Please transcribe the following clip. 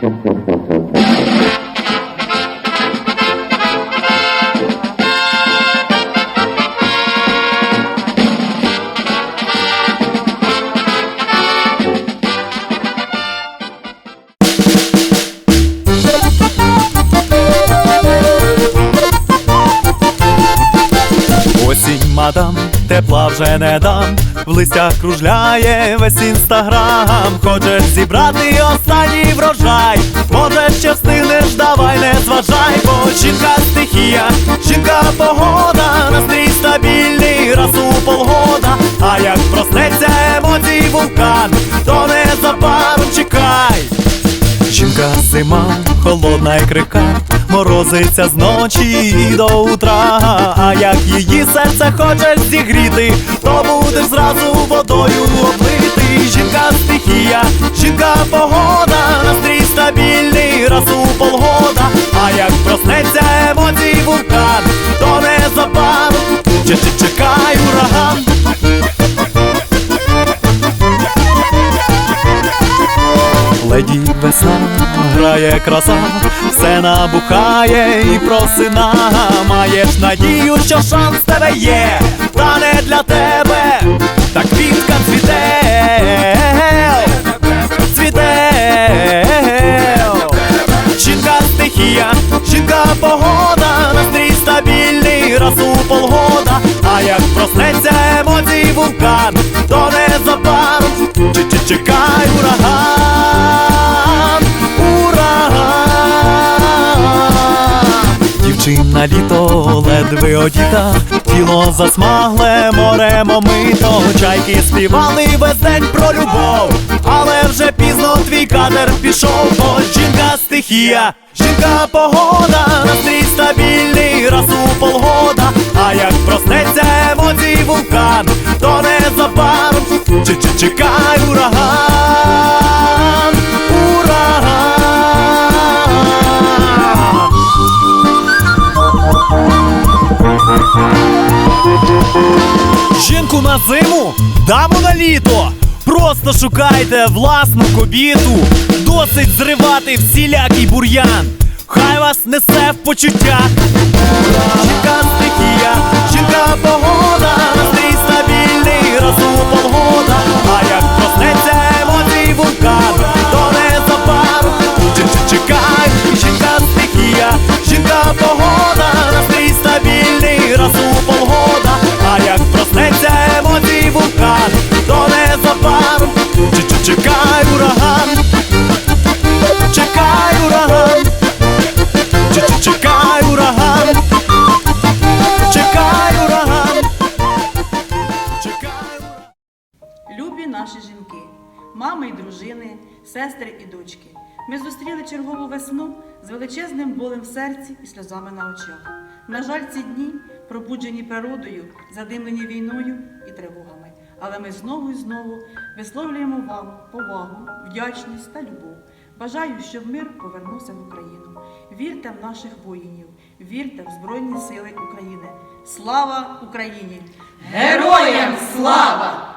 Thank you. Мадам, тепла вже не дам. В листях кружляє весь інстаграм. Хочеш зібрати останній врожай. Може, ще встигнеш, давай не зважай, бо жінка стихія, жінка погода, настрій стабільний, раз у полгода. А як проснеться емоцій вулкан, то незабаром чекай. Жінка зима, холодна і крика, морозиться з ночі до утра. А як її серце хоче зігріти, то будеш зразу водою облити. Жінка стихія, жінка погода, настрій стабільний, раз у полгода. А як проснеться Леді весна, грає краса, все набухає і просина. Маєш надію, що шанс тебе є, та не для тебе, так квітка цвіте, цвіте. Жінка стихія, жінка погода, настрій стабільний, раз у полгода. А як проснеться емоцій вулкан, то незабаром чекай ураган, Дівчина літо ледве одіта, тіло засмагле, морем омито. Чайки співали весь день про любов, але вже пізно твій кадр пішов, бо жінка стихія, жінка погода, настрій стабільний, раз на зиму, даму на літо. Просто шукайте власну кобіту. Досить зривати всілякий бур'ян. Хай вас несе в почуттях. Мами й дружини, сестри і дочки. Ми зустріли чергову весну з величезним болем в серці і сльозами на очах. На жаль, ці дні пробуджені природою, задимлені війною і тривогами. Але ми знову і знову висловлюємо вам повагу, вдячність та любов. Бажаю, щоб мир повернувся в Україну. Вірте в наших воїнів, вірте в Збройні Сили України. Слава Україні! Героям слава!